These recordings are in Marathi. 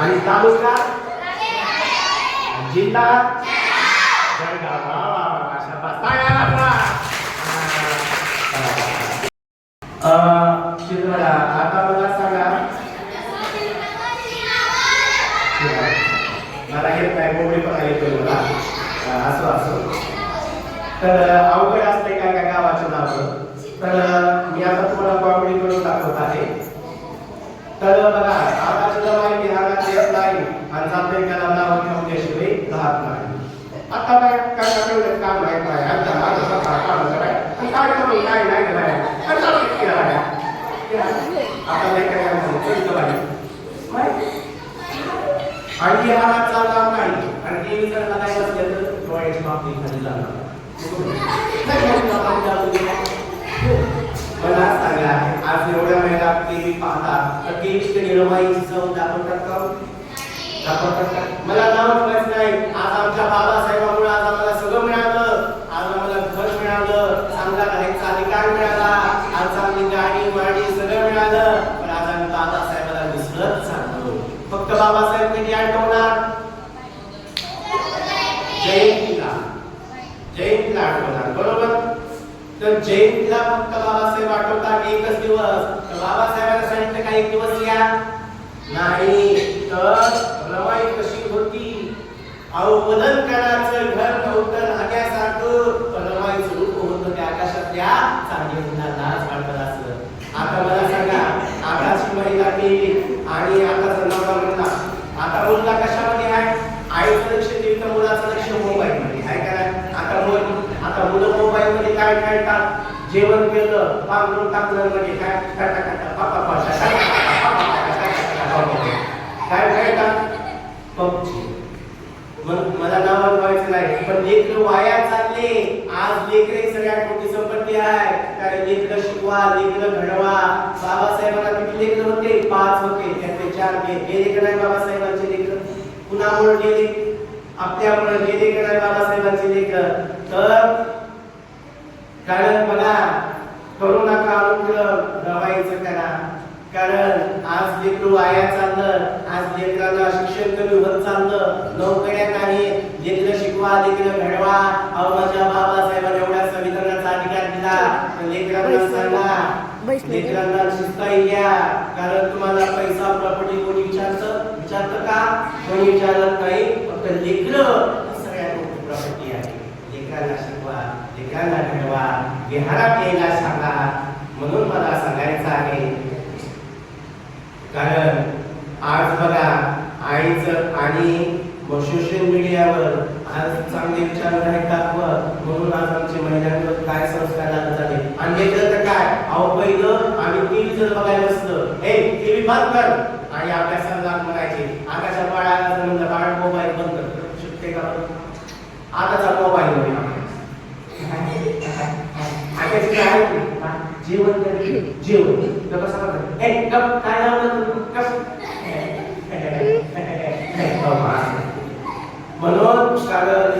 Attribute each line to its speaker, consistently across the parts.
Speaker 1: आणि तालुका? जिल्हा? जळगाव. आता मला सांगा. मला येत नाही बोबडी पण येतोय मला असो असो. तर अवघड असते काय काय गावाचं नाव? तर मी आता तुम्हाला कॉमेडी करून दाखवत आहे. तर बघा आता सुद्धा माहिती राहणार येत नाही आणि जाते त्याला नाव ठेवल्याशिवाय राहत नाही आता काय काय काय काम आहे काय आता आता सकाळ काम कराय आणि काय करून काय नाही कराय आणि चालू केलं आता नाही काय म्हणतो बाई आणि हा चालणार नाही आणखी ते जर काय असले तर डोळ्याची बाबतीत खाली जाणार नाही म्हणून आपण जाऊ दे. मला सांगा आज एवढ्या महिला टीव्ही पाहतात तर टीव्ही निरमाईची चव दाखवतात का? दाखवतात का? मला नाव ठेवायचं नाही. आज आमच्या बाबासाहेबामुळे आज आम्हाला सगळं मिळालं. आज आम्हाला घर मिळालं. चांगला राहायचा अधिकार मिळाला. आज चांगली गाडी वाडी सगळं मिळालं. पण आज आम्ही बाबासाहेबाला विसरत सांगतो फक्त बाबासाहेब कधी आठवणार जयंतीला जयंतीला आठवणार बरोबर तर जयंतीला फक्त बाबासाहेब आठवतात एकच दिवस. बाबासाहेबांना सांगितलं का एक दिवस या. नाही तर रवाई कशी होती? अहो मदन कराचं घर नव्हतं राहण्यासारखं पण रमाईचं रूप होतं त्या आकाशातल्या चांदीला मुलांना वाटत असलं. आता मला सांगा आकाशी महिला केली आणि आता नवरा म्हणला आता मुलगा कशामध्ये आहे आईचं लक्ष देईल तर मुलाचं लक्ष मोबाईल मध्ये आहे का आता मुलं आता मुलं मोबाईल काय खेळतात? जेवण केलं पांघरून टाकलं म्हणजे काय? टाटा काय खेळतात? पबजी. मला नाव ठेवायचं नाही पण लेकर वाया चालले. आज लेकरे सगळ्यात मोठी संपत्ती आहे. कारण लेकर शिकवा लेकर घडवा. बाबासाहेबांना किती लेकर होते? पाच होते. त्यातले चार गेले का नाही बाबासाहेबांचे लेकर? कुणामुळे गेले? आपल्यामुळे गेले का नाही बाबासाहेबांचे लेकर? कारण बघा करू नका अनुग्रह रवायचं करा. कारण आज लेकरू वाया चाललं आज लेकरांना शिक्षण कमी होत चाललं नोकऱ्या नाही लेकरं शिकवा लेकरं घडवा. अहो माझ्या बाबासाहेबांनी एवढ्या संविधानाचा अधिकार दिला. लेकरांना सांगा लेकरांना शिस्ता घ्या कारण तुम्हाला पैसा प्रॉपर्टी कोणी विचारतं? विचारतं का? कोणी विचारत नाही. फक्त लेकरं ही सगळ्यात मोठी प्रॉपर्टी आहे लेकरांना शिकवा ठेवा. विहारात यायला सांगा. म्हणून मला सांगायचं आहे. कारण आज बघा आईचं आणि सोशल मीडियावर आज चांगले विचार राहतात व म्हणून आज आमच्या महिलांवर काय संस्कार लागत झाले आणि लेकरं तर काय? अहो पहिलं आम्ही टीव्ही जर बघायला बसलो हे टीव्ही बंद कर. आणि आपल्या संघात म्हणायचे आताच्या बाळाला म्हणलं बाळ मोबाईल बंद कर. शकते का? आताचा मोबाईल मध्ये आताची काय आहे? जेवण कर. जेवण. तर कसं करतात ए कप काय लावलं तू? गप म्हणून कारण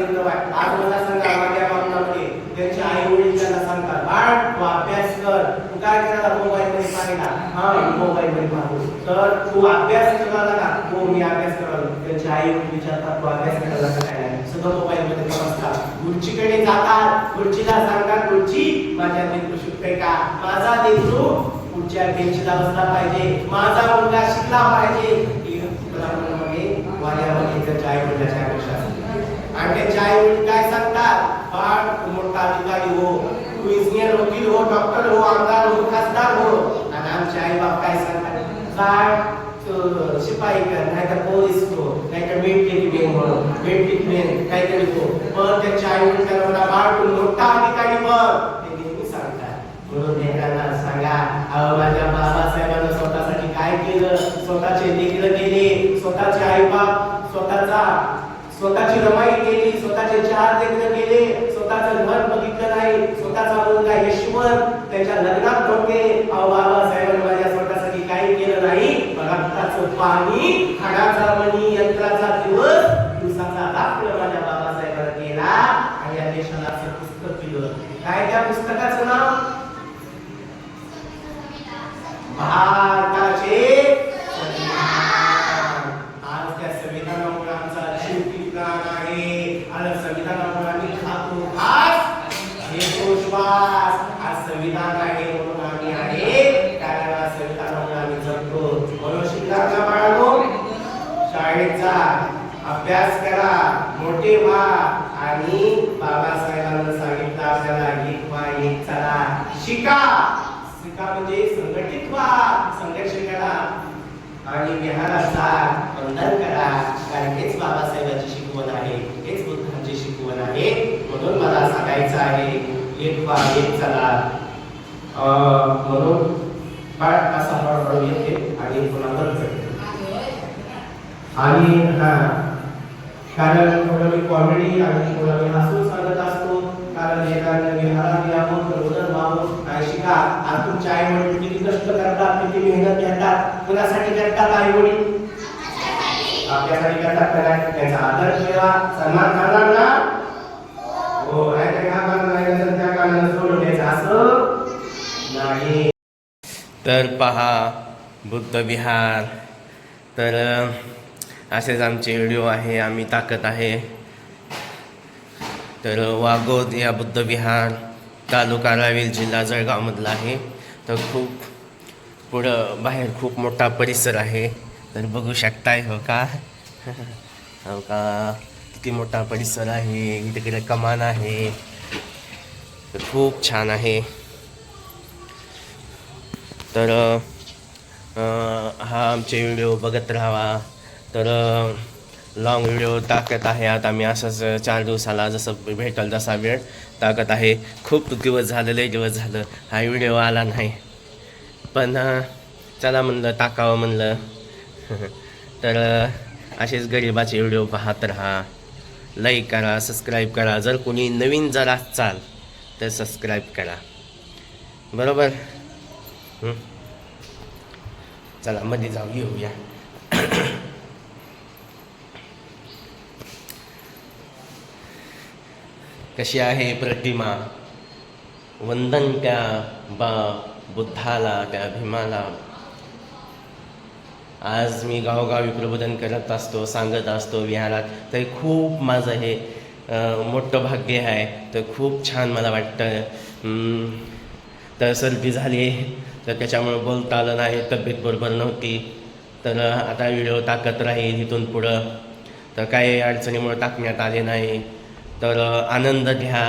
Speaker 1: आज मला सांगा माझ्या बाबतीमध्ये त्यांचे आई वडील त्यांना सांगतात. बाळ तू अभ्यास कर. तू काय करायला मोबाईल मध्ये पाहिला हा मोबाईल मध्ये पाहतो तर तू अभ्यास कर. अभ्यास करायला त्यांचे आई विचारतात तू अभ्यास करायला काय नाही. सगळं मोबाईलमध्ये गुरुजीकडे जातात. गुरुजीला सांगतात गुरुजी माझ्या लेकरू शिकतोय का? माझा लेकरू पुढच्या बेंचला बसला पाहिजे. माझा मुलगा शिकला पाहिजे. त्याच्या आई वडिलाच्या अपेक्षा आणि त्याचे आई वडील काय सांगतात? मोठा अधिकारी हो. तू इंजिनियर वकील हो डॉक्टर हो आमदार हो खासदार हो. आणि आमचे आई बाप काय सांगतात? काय शिपाई कर नाहीतर तर पोलीस हो नाही तर मिलिटरी हो मिलिटरी काहीतरी हो पण त्याच्या आई वडील त्याला म्हणा मोठा अधिकारी बन. ते नेहमी सांगतात. म्हणून लेकरांना सांगा अहो माझ्या बाबासाहेबांना स्वतःसाठी काय केलं? स्वतःचे लेकरं केले स्वतःचे आई बाप स्वतःचा स्वतःची रमाई केली स्वतःचे चार लेकरं केले स्वतःचं घर बघितलं नाही स्वतःचा मुलगा यशवर त्याच्या लग्नात नव्हते अहो बाबासाहेबांनी माझ्या स्वतःसाठी काही केलं नाही. पाणी हाडाचा मणी यंत्राचा दिवस दिवसाचा रात्र माझ्या बाबासाहेबांना केला. आणि या देशाला असं पुस्तक दिलं. काय त्या पुस्तकाचं नाव? भारताचे अभ्यास करा. मोठे व्हा. आणि बाबासाहेबांना सांगितलं आपल्याला एक व्हा एक चला. शिका. शिका म्हणजे संघटित व्हा. संघर्ष करा. आणि विहाराचा वंदन करा. कारण हेच बाबासाहेबांची शिकवण आहे. हेच बुद्धांची शिकवण आहे. म्हणून मला सांगायचं आहे एक व्हा एक चला. अं, म्हणून पाठ असा येते आणि पुन्हा बंद करते. आणि हा कारण थोडं मी कॉमेडी आणि थोडं मी हसून सांगत असतो कारण एखाद्या विहारात यावं तर उदर व्हावं काय शिका आज तुमचे आई वडील किती कष्ट करतात किती मेहनत घेतात कुणासाठी करतात आई वडील? आपल्यासाठी करतात काय नाही? त्यांचा आदर केला सन्मान करणार ना? हो नाही तर ह्या कारणानं नाही तर त्या कारणानं सोडून द्यायचं असं नाही.
Speaker 2: तर पहा बुद्ध विहार. तर असेच आमचे व्हिडिओ आहे आम्ही ताकद आहे. तर वागोद या बुद्ध विहार तालुका रावेल जिल्हा जळगावमधला आहे. तर खूप पुढं बाहेर खूप मोठा परिसर आहे. तर बघू शकताय हो का? हो का? किती मोठा परिसर आहे तिकडे कमान आहे. तर खूप छान आहे. तर हा आमचे व्हिडिओ बघत राहावा तर लॉंग व्हिडिओ टाकत आहे. आता मी असंच चार दिवसाला जसं भेटल तसा वेळ टाकत आहे. खूप दिवस झालं लय दिवस झालं. हा व्हिडिओ आला नाही. पण चला म्हणलं टाकावं म्हणलं. तर असेच गरिबाचे व्हिडिओ पाहत राहा. लाईक करा सबस्क्राईब करा. जर कोणी नवीन जर असाल तर सबस्क्राईब करा. बरोबर? चला मध्ये जाऊ येऊया. कशी आहे प्रतिमा? वंदन त्या बा बुद्धाला त्या भीमाला आज मी गावोगावी प्रबोधन करत असतो सांगत असतो विहारात. तर खूप माझं हे मोठं भाग्य आहे. तर खूप छान मला वाटतं. तर सर्दी झाली तर त्याच्यामुळे बोलता आलं नाही तब्येत बरोबर नव्हती. तर आता व्हिडिओ टाकत राहील इथून पुढं. तर काही अडचणीमुळे टाकण्यात आले नाही. तर आनंद घ्या.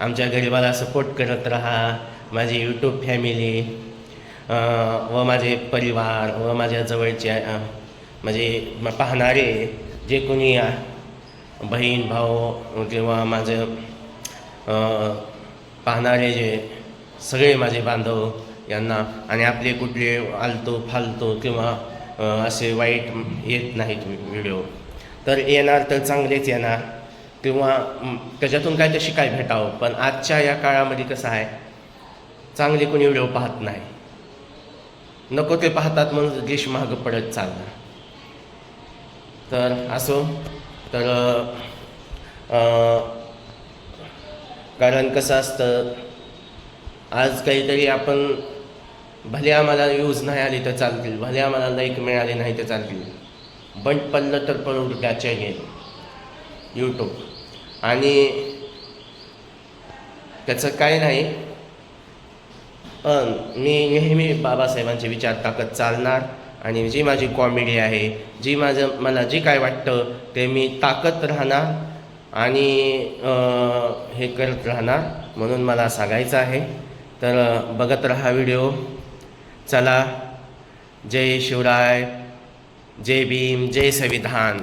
Speaker 2: आमच्या गरिबाला सपोर्ट करत राहा. माझी यूट्यूब फॅमिली व माझे परिवार व माझ्या जवळचे म्हणजे पाहणारे जे कोणी बहीण भाऊ किंवा माझं पाहणारे जे सगळे माझे बांधव यांना आणि आपले कुठले आलतो फालतो किंवा असे वाईट येत नाहीत व्हिडिओ. तर येणार तर चांगलेच येणार. किंवा त्याच्यातून काय तशी काय भेटावं. पण आजच्या या काळामध्ये कसं आहे चांगले कोणी व्हिडिओ पाहत नाही. नको ते पाहतात म्हणून देश महाग पडत चालणार. तर असो तर कारण कसं असतं आज काहीतरी आपण भले आम्हाला यूज नाही आली तर चालतील भले आम्हाला लाईक मिळाले नाही तर चालतील. बंद पडलं तर पडू त्याच्या गेल यूट्यूब आणि त्याचं काय नाही. पण मी नेहमी बाबासाहेबांचे विचार टाकत चालणार आणि जी माझी कॉमेडी आहे जी माझं मला जे काय वाटतं ते मी टाकत राहणार आणि हे करत राहणार म्हणून मला सांगायचं आहे. तर बघत राहा व्हिडिओ चला. जय शिवराय. जय भीम. जय संविधान.